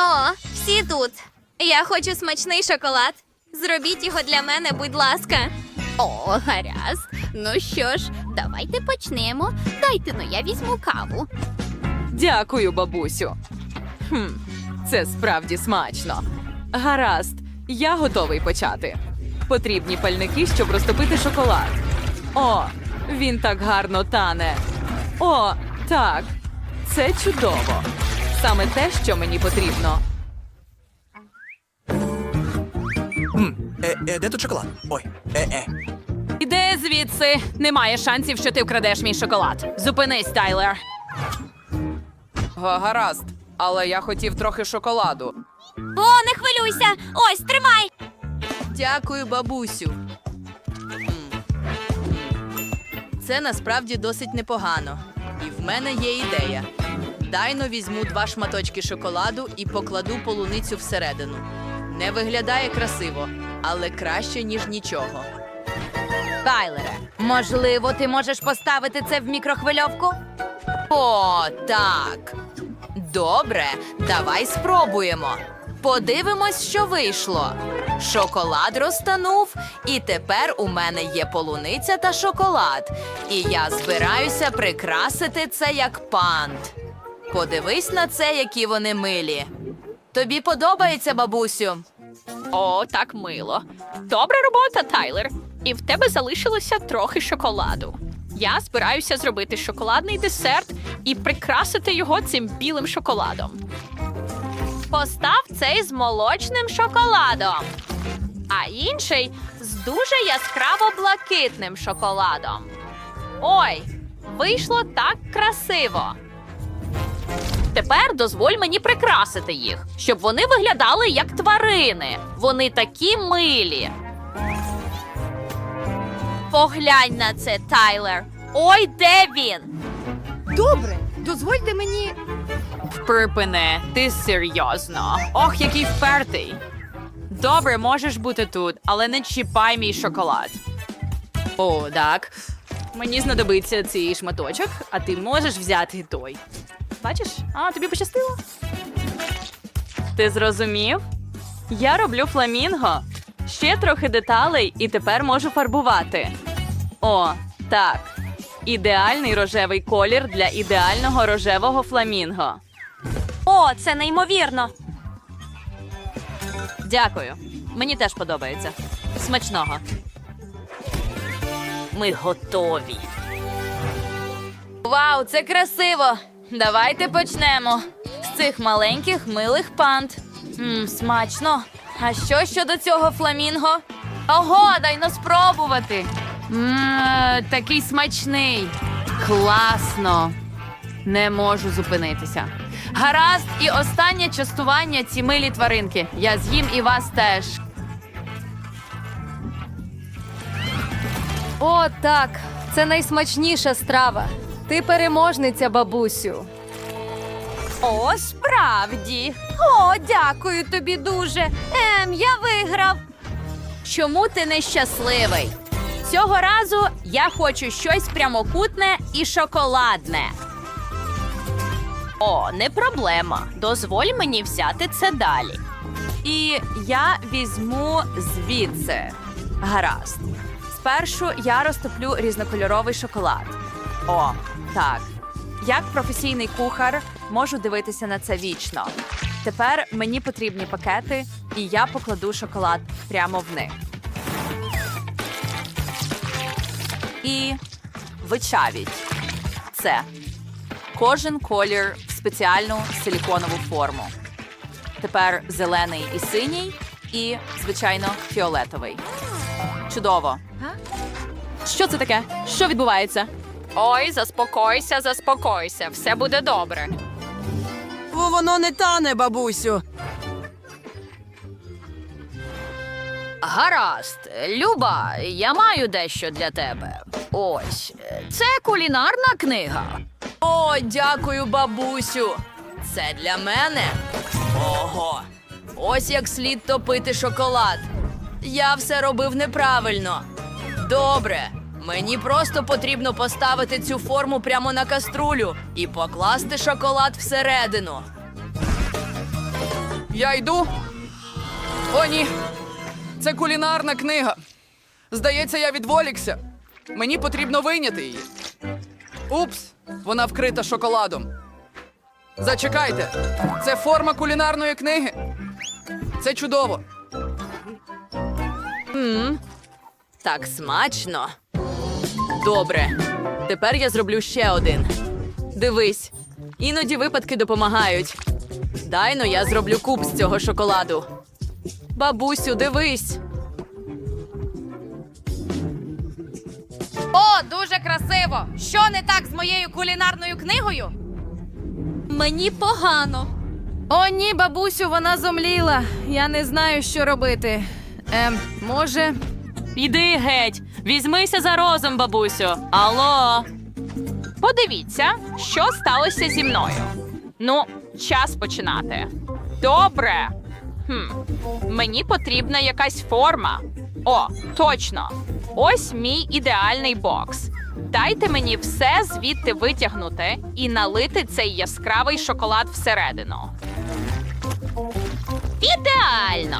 О, всі тут. Я хочу смачний шоколад. Зробіть його для мене, будь ласка. О, гаразд. Ну що ж, давайте почнемо. Дайте ну я візьму каву. Дякую, бабусю. Хм, це справді смачно. Гаразд, я готовий почати. Потрібні пальники, щоб розтопити шоколад. О, він так гарно тане. О, так. Це чудово. Саме те, що мені потрібно. Е, е, де тут шоколад? Ой, е, е. Іди звідси. Немає шансів, що ти вкрадеш мій шоколад. Зупинись, Тайлер. Гаразд, але я хотів трохи шоколаду. О, не хвилюйся! Ось, тримай! Дякую, бабусю. М. Це насправді досить непогано. І в мене є ідея. Дайно візьму два шматочки шоколаду і покладу полуницю всередину. Не виглядає красиво, але краще, ніж нічого. Тайлере, можливо, ти можеш поставити це в мікрохвильовку? О, так. Добре, давай спробуємо. Подивимось, що вийшло. Шоколад розтанув, і тепер у мене є полуниця та шоколад. І я збираюся прикрасити це як пант. Подивись на це, які вони милі. Тобі подобається, бабусю? О, так мило. Добра робота, Тайлер. І в тебе залишилося трохи шоколаду. Я збираюся зробити шоколадний десерт і прикрасити його цим білим шоколадом. Постав цей з молочним шоколадом, а інший з дуже яскраво блакитним шоколадом. Ой, вийшло так красиво. Тепер дозволь мені прикрасити їх, щоб вони виглядали як тварини. Вони такі милі. Поглянь на це, Тайлер. Ой, де він? Добре, дозвольте мені. Припини, ти серйозно. Ох, який впертий. Добре, можеш бути тут, але не чіпай мій шоколад. О, так. Мені знадобиться цей шматочок, а ти можеш взяти той. Бачиш? А, тобі пощастило? Ти зрозумів? Я роблю фламінго. Ще трохи деталей і тепер можу фарбувати. О, так. Ідеальний рожевий колір для ідеального рожевого фламінго. О, це неймовірно! Дякую. Мені теж подобається. Смачного. Ми готові. Вау, це красиво! Давайте почнемо з цих маленьких милих панд. Мм, смачно. А що щодо цього фламінго? Ого, дайно спробувати. Мм, такий смачний. Класно. Не можу зупинитися. Гаразд, і останнє частування ці милі тваринки. Я з'їм і вас теж. О, так, це найсмачніша страва. Ти переможниця, бабусю. О, справді. О, дякую тобі дуже. Ем, я виграв. Чому ти нещасливий? Цього разу я хочу щось прямокутне і шоколадне. О, не проблема. Дозволь мені взяти це далі. І я візьму звідси. Гаразд. Спершу я розтоплю різнокольоровий шоколад. О, так. Як професійний кухар можу дивитися на це вічно. Тепер мені потрібні пакети, і я покладу шоколад прямо в них. І вичавіть це. Кожен колір в спеціальну силіконову форму. Тепер зелений і синій, і, звичайно, фіолетовий. Чудово. Що це таке? Що відбувається? Ой, заспокойся, заспокойся. Все буде добре. Воно не тане, бабусю. Гаразд, Люба, я маю дещо для тебе. Ось, це кулінарна книга. О, дякую, бабусю. Це для мене. Ого. Ось як слід топити шоколад. Я все робив неправильно. Добре. Мені просто потрібно поставити цю форму прямо на каструлю і покласти шоколад всередину. Я йду. О, ні. Це кулінарна книга. Здається, я відволікся. Мені потрібно вийняти її. Упс, вона вкрита шоколадом. Зачекайте, це форма кулінарної книги. Це чудово. Так смачно. Добре. Тепер я зроблю ще один. Дивись, іноді випадки допомагають. Дайно я зроблю куб з цього шоколаду. Бабусю, дивись. О, дуже красиво! Що не так з моєю кулінарною книгою? Мені погано. О, ні, бабусю, вона зомліла. Я не знаю, що робити. Ем, може, Іди геть, візьмися за розум, бабусю. Алло. Подивіться, що сталося зі мною. Ну, час починати. Добре. Хм. Мені потрібна якась форма. О, точно. Ось мій ідеальний бокс. Дайте мені все звідти витягнути і налити цей яскравий шоколад всередину. Ідеально!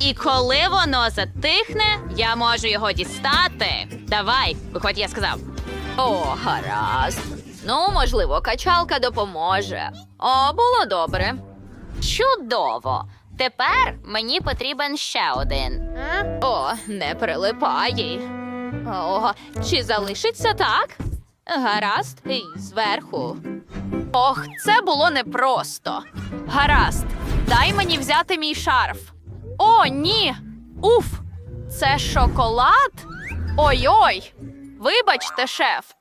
І коли воно затихне, я можу його дістати. Давай, виходь, я сказав. О, гаразд. Ну, можливо, качалка допоможе. О, було добре. Чудово! Тепер мені потрібен ще один. О, не прилипай. О, чи залишиться так? Гаразд, і зверху. Ох, це було непросто. Гаразд, дай мені взяти мій шарф. О, ні. Уф! Це шоколад? Ой-ой. Вибачте, шеф.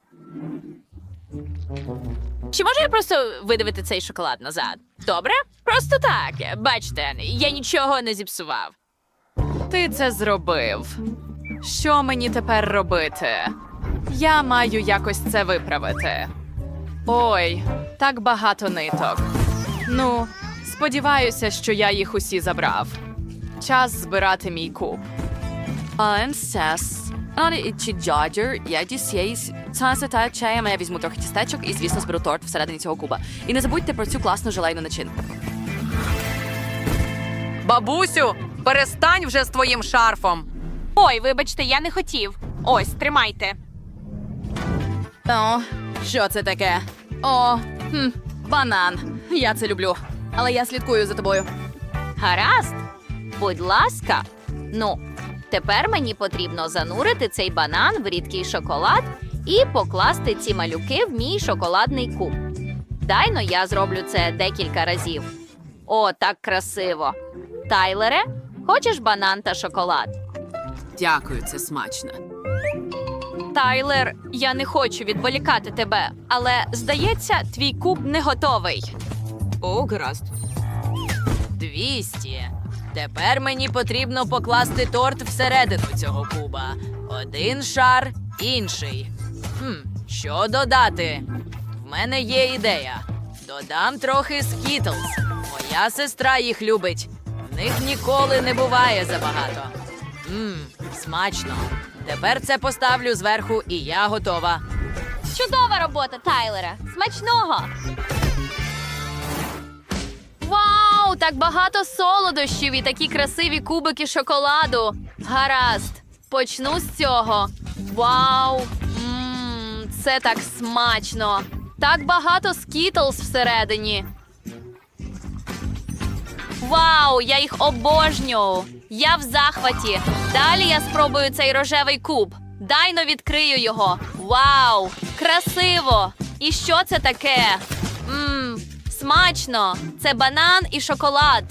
Чи можу я просто видавити цей шоколад назад? Добре? Просто так. Бачите, я нічого не зіпсував. Ти це зробив. Що мені тепер робити? Я маю якось це виправити. Ой, так багато ниток. Ну, сподіваюся, що я їх усі забрав. Час збирати мій куб. Ансес. Але чи джаджер, я дісєйс. Це та чаєм, я візьму трохи тістечок і, звісно, зберу торт всередині цього куба. І не забудьте про цю класну желейну начинку. Бабусю, перестань вже з твоїм шарфом. Ой, вибачте, я не хотів. Ось, тримайте. О, що це таке? О, хм, банан. Я це люблю. Але я слідкую за тобою. Гаразд. Будь ласка. Ну, тепер мені потрібно занурити цей банан в рідкий шоколад і покласти ці малюки в мій шоколадний куб. Дайно я зроблю це декілька разів. О, так красиво. Тайлере, хочеш банан та шоколад? Дякую, це смачно. Тайлер, я не хочу відволікати тебе, але здається, твій куб не готовий. О, гаразд. 200. Тепер мені потрібно покласти торт всередину цього куба. Один шар, інший. Хм, що додати? В мене є ідея. Додам трохи скітлз. Моя сестра їх любить. В них ніколи не буває забагато. Мм, смачно. Тепер це поставлю зверху, і я готова. Чудова робота, Тайлера. Смачного! Так багато солодощів і такі красиві кубики шоколаду. Гаразд. Почну з цього. Вау! Мм, це так смачно. Так багато скітлз всередині. Вау, я їх обожнюю. Я в захваті. Далі я спробую цей рожевий куб. Дайно відкрию його. Вау! Красиво! І що це таке? Мм, смачно! Це банан і шоколад.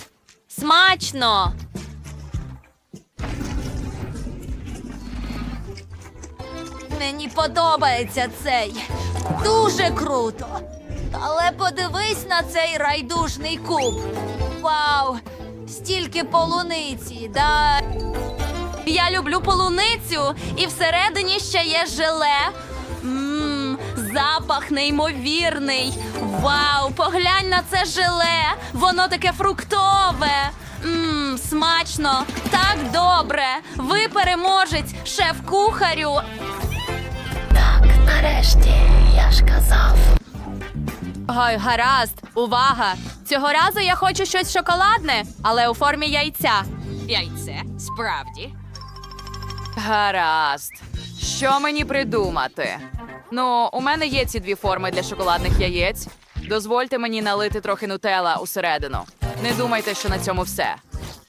Смачно! Мені подобається цей. Дуже круто. Але подивись на цей райдужний куб. Вау! Стільки полуниці, да. Я люблю полуницю, і всередині ще є желе. Запах неймовірний. Вау, поглянь на це желе. Воно таке фруктове. Мм, смачно, так добре. Ви переможець, шеф-кухарю. Так, нарешті я ж казав. Гай, гаразд, увага! Цього разу я хочу щось шоколадне, але у формі яйця. Яйце, справді. Гаразд. Що мені придумати? Ну, у мене є ці дві форми для шоколадних яєць. Дозвольте мені налити трохи нутела усередину. Не думайте, що на цьому все.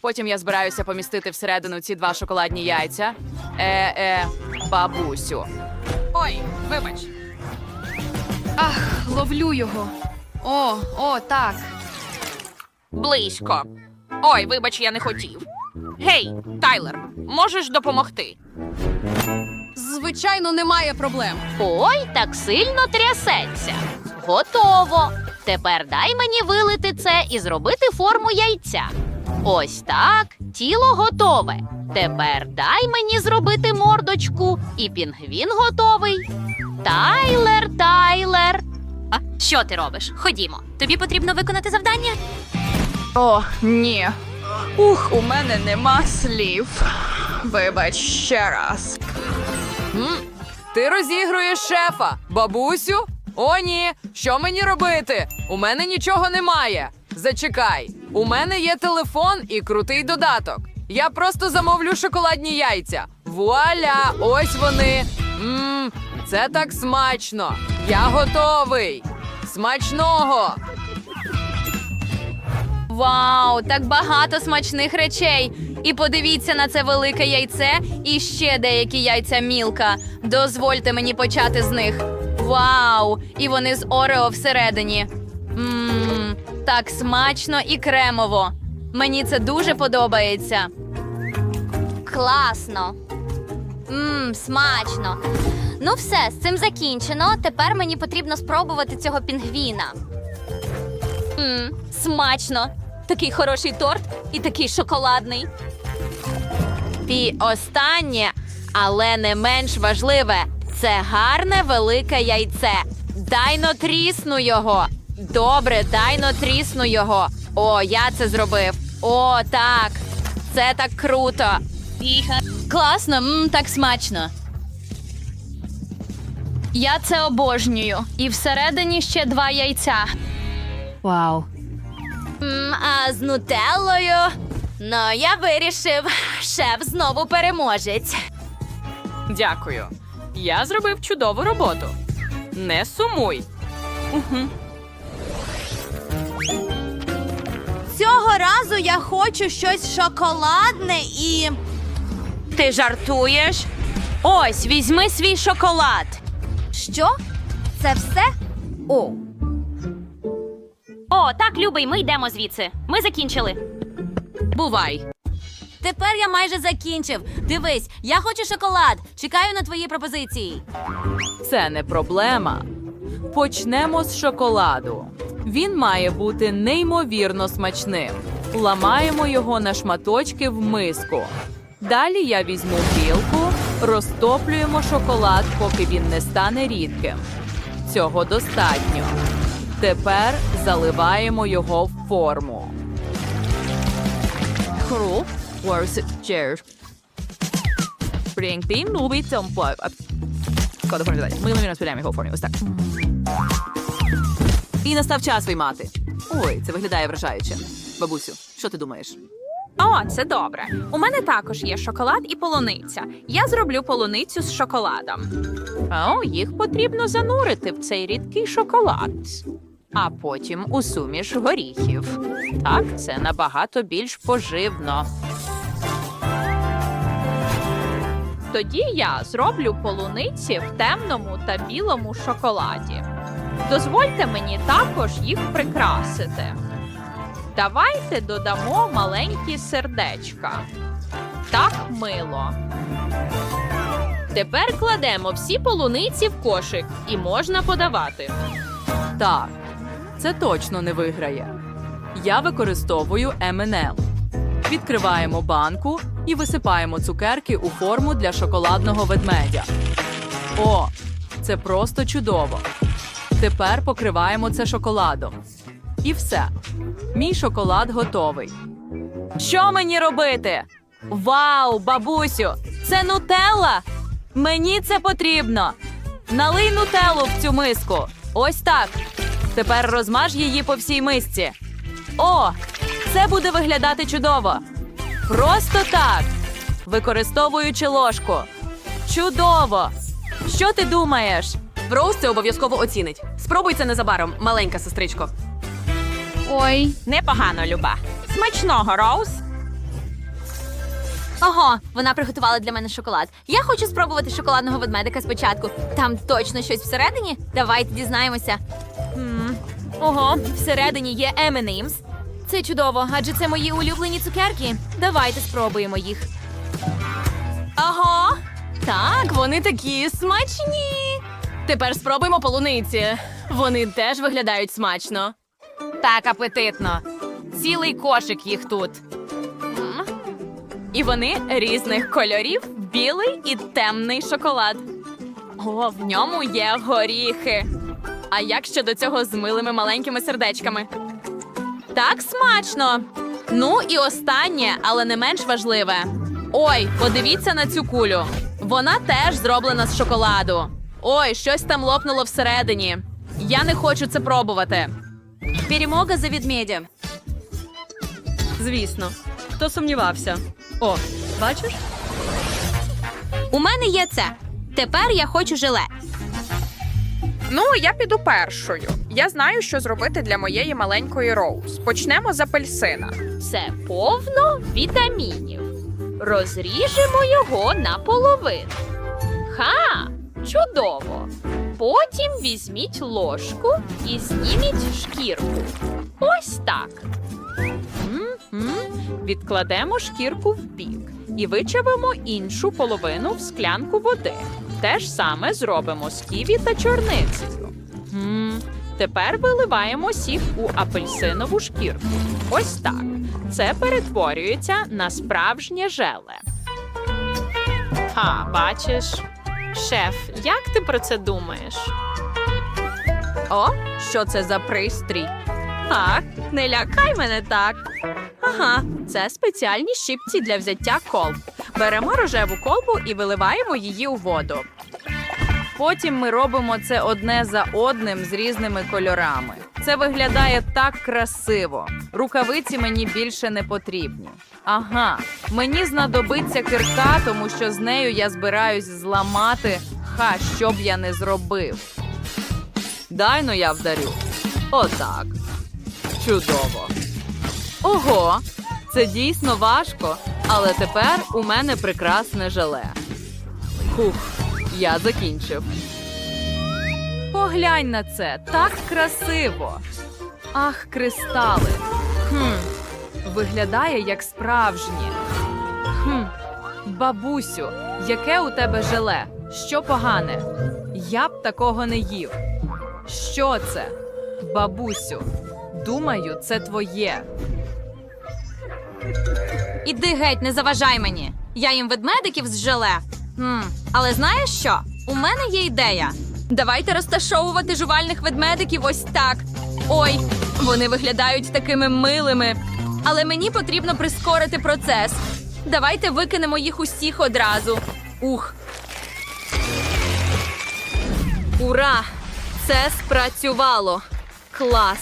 Потім я збираюся помістити всередину ці два шоколадні яйця. Е-е, бабусю. Ой, вибач. Ловлю його. О, о, так. Близько. Ой, вибач, я не хотів. Гей, Тайлер, можеш допомогти? Звичайно, немає проблем. Ой, так сильно трясеться. Готово. Тепер дай мені вилити це і зробити форму яйця. Ось так, тіло готове. Тепер дай мені зробити мордочку, і пінгвін готовий. Тайлер, Тайлер. А що ти робиш? Ходімо. Тобі потрібно виконати завдання. О, ні. Ух, у мене нема слів. Вибач ще раз. Ти розігруєш шефа, бабусю? О, ні. Що мені робити? У мене нічого немає. Зачекай, у мене є телефон і крутий додаток. Я просто замовлю шоколадні яйця. Вуаля, ось вони. Мм, це так смачно. Я готовий. Смачного! Вау, так багато смачних речей. І подивіться на це велике яйце і ще деякі яйця мілка. Дозвольте мені почати з них. Вау! І вони з Орео всередині. Мм, так смачно і кремово. Мені це дуже подобається. Класно. Мм, смачно. Ну, все, з цим закінчено. Тепер мені потрібно спробувати цього пінгвіна. Мм, смачно. Такий хороший торт і такий шоколадний. І останнє, але не менш важливе, це гарне велике яйце. Дайно трісну його. Добре, дайно трісну його. О, я це зробив. О, так. Це так круто. Класно, м, так смачно. Я це обожнюю. І всередині ще два яйця. Вау. М, а з нутеллою? Ну, я вирішив, шеф знову переможець. Дякую. Я зробив чудову роботу. Не сумуй. Цього разу я хочу щось шоколадне і. Ти жартуєш? Ось, візьми свій шоколад. Що? Це все? О, О, так, любий, ми йдемо звідси. Ми закінчили. Бувай. тепер я майже закінчив. Дивись, я хочу шоколад. Чекаю на твої пропозиції. Це не проблема. Почнемо з шоколаду. Він має бути неймовірно смачним. Ламаємо його на шматочки в миску. Далі я візьму білку, розтоплюємо шоколад, поки він не стане рідким. Цього достатньо. Тепер заливаємо його в форму. Хру, where's it, Прийти, любить цьому. Коли формі Ми ймовірно спіляємо його у формі. Ось так. І настав час виймати. Ой, це виглядає вражаюче. Бабусю, що ти думаєш? О, це добре. У мене також є шоколад і полуниця. Я зроблю полуницю з шоколадом. О, їх потрібно занурити в цей рідкий шоколад, а потім у суміш горіхів. Так, це набагато більш поживно. Тоді я зроблю полуниці в темному та білому шоколаді. Дозвольте мені також їх прикрасити. Давайте додамо маленькі сердечка. Так мило. Тепер кладемо всі полуниці в кошик і можна подавати. Так, це точно не виграє. Я використовую M&M. Відкриваємо банку і висипаємо цукерки у форму для шоколадного ведмедя. О, це просто чудово. Тепер покриваємо це шоколадом. І все. Мій шоколад готовий. Що мені робити? Вау, бабусю! Це нутелла! Мені це потрібно. Налий нутеллу в цю миску. Ось так. Тепер розмаж її по всій мисці. О, це буде виглядати чудово. Просто так. Використовуючи ложку. Чудово! Що ти думаєш? Роуз це обов'язково оцінить. Спробуй це незабаром, маленька сестричко. Ой, непогано, Люба. Смачного, Роуз. Ого, вона приготувала для мене шоколад. Я хочу спробувати шоколадного ведмедика спочатку. Там точно щось всередині. Давайте дізнаємося. Ого, всередині є M&M's. Це чудово, адже це мої улюблені цукерки. Давайте спробуємо їх. Ага. Так, вони такі смачні. Тепер спробуємо полуниці. Вони теж виглядають смачно. Так апетитно. Цілий кошик їх тут. І вони різних кольорів: білий і темний шоколад. О, в ньому є горіхи. А як щодо цього з милими маленькими сердечками? Так смачно. Ну і останнє, але не менш важливе. Ой, подивіться на цю кулю. Вона теж зроблена з шоколаду. Ой, щось там лопнуло всередині. Я не хочу це пробувати. Перемога за ведмедя. Звісно. Хто сумнівався? О, бачиш? У мене є це. Тепер я хочу желе. Ну, я піду першою. Я знаю, що зробити для моєї маленької Роуз. Почнемо з апельсина. Це повно вітамінів. Розріжемо його на половину. Ха! Чудово! Потім візьміть ложку і зніміть шкірку. Ось так. Відкладемо шкірку в бік і вичавимо іншу половину в склянку води. Те ж саме зробимо з ківі та чорницею. М, Тепер виливаємо сік у апельсинову шкірку. Ось так. Це перетворюється на справжнє желе. Ха, бачиш? Шеф, як ти про це думаєш? О, що це за пристрій? Так, не лякай мене так. Ага, це спеціальні щипці для взяття колб. Беремо рожеву колбу і виливаємо її у воду. Потім ми робимо це одне за одним з різними кольорами. Це виглядає так красиво. Рукавиці мені більше не потрібні. Ага, мені знадобиться кирка, тому що з нею я збираюсь зламати. Ха, що б я не зробив. Дай но я вдарю. Отак. Чудово. Ого, це дійсно важко, але тепер у мене прекрасне желе. Хух, я закінчив. Поглянь на це, так красиво. Ах, кристали. Хм, виглядає як справжнє. Хм, бабусю, яке у тебе желе? Що погане? Я б такого не їв. Що це? Бабусю, думаю, це твоє. Іди геть, не заважай мені. Я їм ведмедиків з желе. М, але знаєш що? У мене є ідея. Давайте розташовувати жувальних ведмедиків ось так. Ой, вони виглядають такими милими. Але мені потрібно прискорити процес. Давайте викинемо їх усіх одразу. Ух. Ура! Це спрацювало. Клас.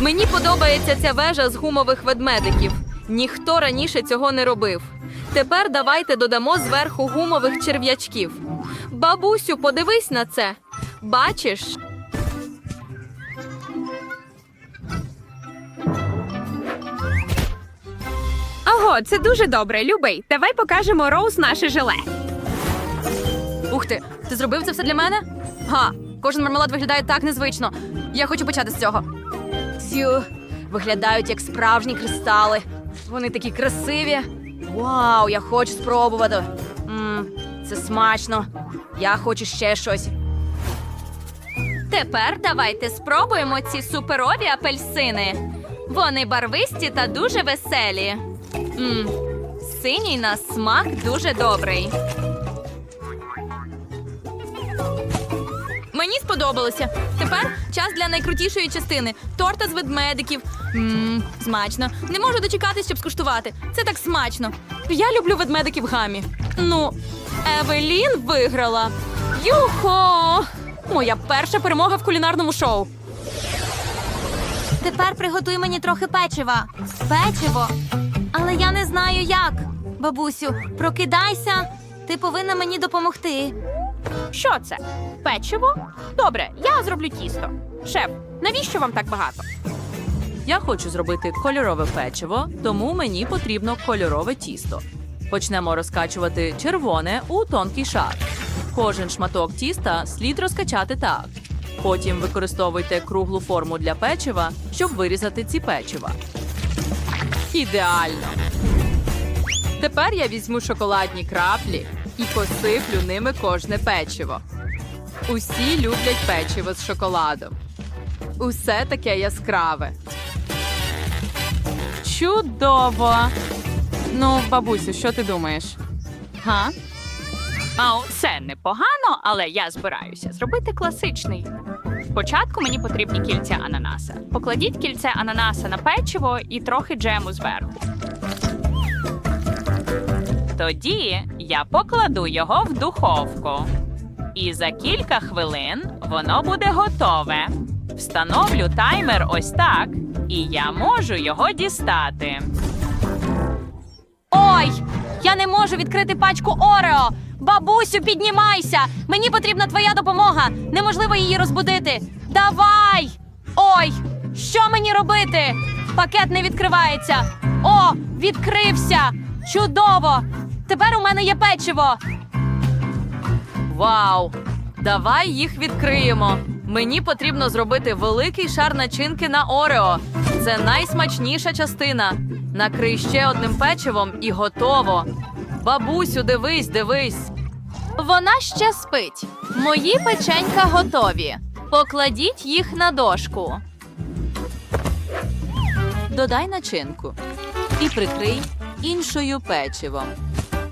Мені подобається ця вежа з гумових ведмедиків. Ніхто раніше цього не робив. Тепер давайте додамо зверху гумових черв'ячків. Бабусю, подивись на це. Бачиш? Ого, це дуже добре, любий. Давай покажемо Роуз наше желе. Ух ти, ти зробив це все для мене? Га, кожен мармелад виглядає так незвично. Я хочу почати з цього. Сю, виглядають як справжні кристали. Вони такі красиві. Вау, я хочу спробувати. Мм, це смачно. Я хочу ще щось. Тепер давайте спробуємо ці суперові апельсини. Вони барвисті та дуже веселі. Мм, синій на смак дуже добрий. Мені сподобалося. Тепер час для найкрутішої частини торта з ведмедиків. Мм, смачно. Не можу дочекатись, щоб скуштувати. Це так смачно. Я люблю ведмедиків гамі. Ну, Евелін виграла. Юхо! Моя перша перемога в кулінарному шоу. Тепер приготуй мені трохи печива. Печиво. Але я не знаю як. Бабусю, прокидайся. Ти повинна мені допомогти. Що це? Печиво? Добре, я зроблю тісто. Шеф, навіщо вам так багато? Я хочу зробити кольорове печиво, тому мені потрібно кольорове тісто. Почнемо розкачувати червоне у тонкий шар. Кожен шматок тіста слід розкачати так. Потім використовуйте круглу форму для печива, щоб вирізати ці печива. Ідеально. Тепер я візьму шоколадні краплі і посиплю ними кожне печиво. Усі люблять печиво з шоколадом. Усе таке яскраве. Чудово. Ну, бабусю, що ти думаєш? Га? Ау, це непогано, але я збираюся зробити класичний. Спочатку мені потрібні кільця ананаса. Покладіть кільце ананаса на печиво і трохи джему зверху. Тоді я покладу його в духовку. І за кілька хвилин воно буде готове. Встановлю таймер ось так, і я можу його дістати. Ой, я не можу відкрити пачку Орео. Бабусю, піднімайся! Мені потрібна твоя допомога. Неможливо її розбудити. Давай! Ой, що мені робити? Пакет не відкривається. О, відкрився! Чудово! Тепер у мене є печиво. Вау! Давай їх відкриємо. Мені потрібно зробити великий шар начинки на Орео. Це найсмачніша частина. Накрий ще одним печивом і готово. Бабусю, дивись, дивись. Вона ще спить. Мої печенька готові. Покладіть їх на дошку. Додай начинку і прикрий іншою печивом.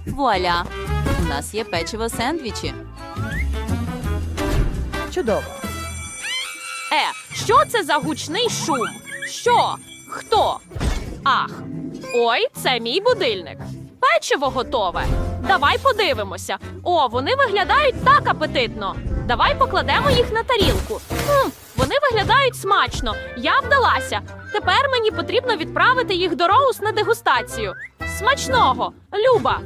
Вуаля! У нас є печиво сендвічі. Е, що це за гучний шум? Що? Хто? Ах. Ой, це мій будильник. Печиво готове. Давай подивимося. О, вони виглядають так апетитно. Давай покладемо їх на тарілку. Хм, вони виглядають смачно. Я вдалася. Тепер мені потрібно відправити їх до Роуз на дегустацію. Смачного, Люба.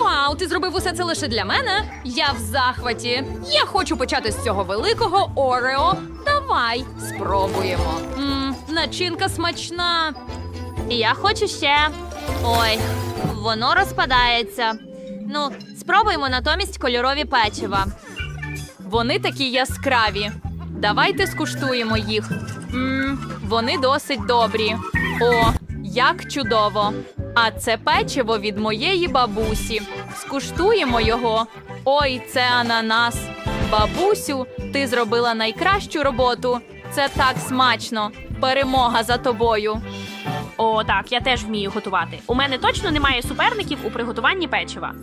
Вау, ти зробив усе це лише для мене? Я в захваті. Я хочу почати з цього великого Орео. Давай, спробуємо. Мм, начинка смачна. Я хочу ще. Ой, воно розпадається. Ну, спробуємо натомість кольорові печива. Вони такі яскраві. Давайте скуштуємо їх. Мм, вони досить добрі. О, як чудово! А це печиво від моєї бабусі. Скуштуємо його. Ой, це ананас. Бабусю, ти зробила найкращу роботу. Це так смачно. Перемога за тобою. О, так, я теж вмію готувати. У мене точно немає суперників у приготуванні печива.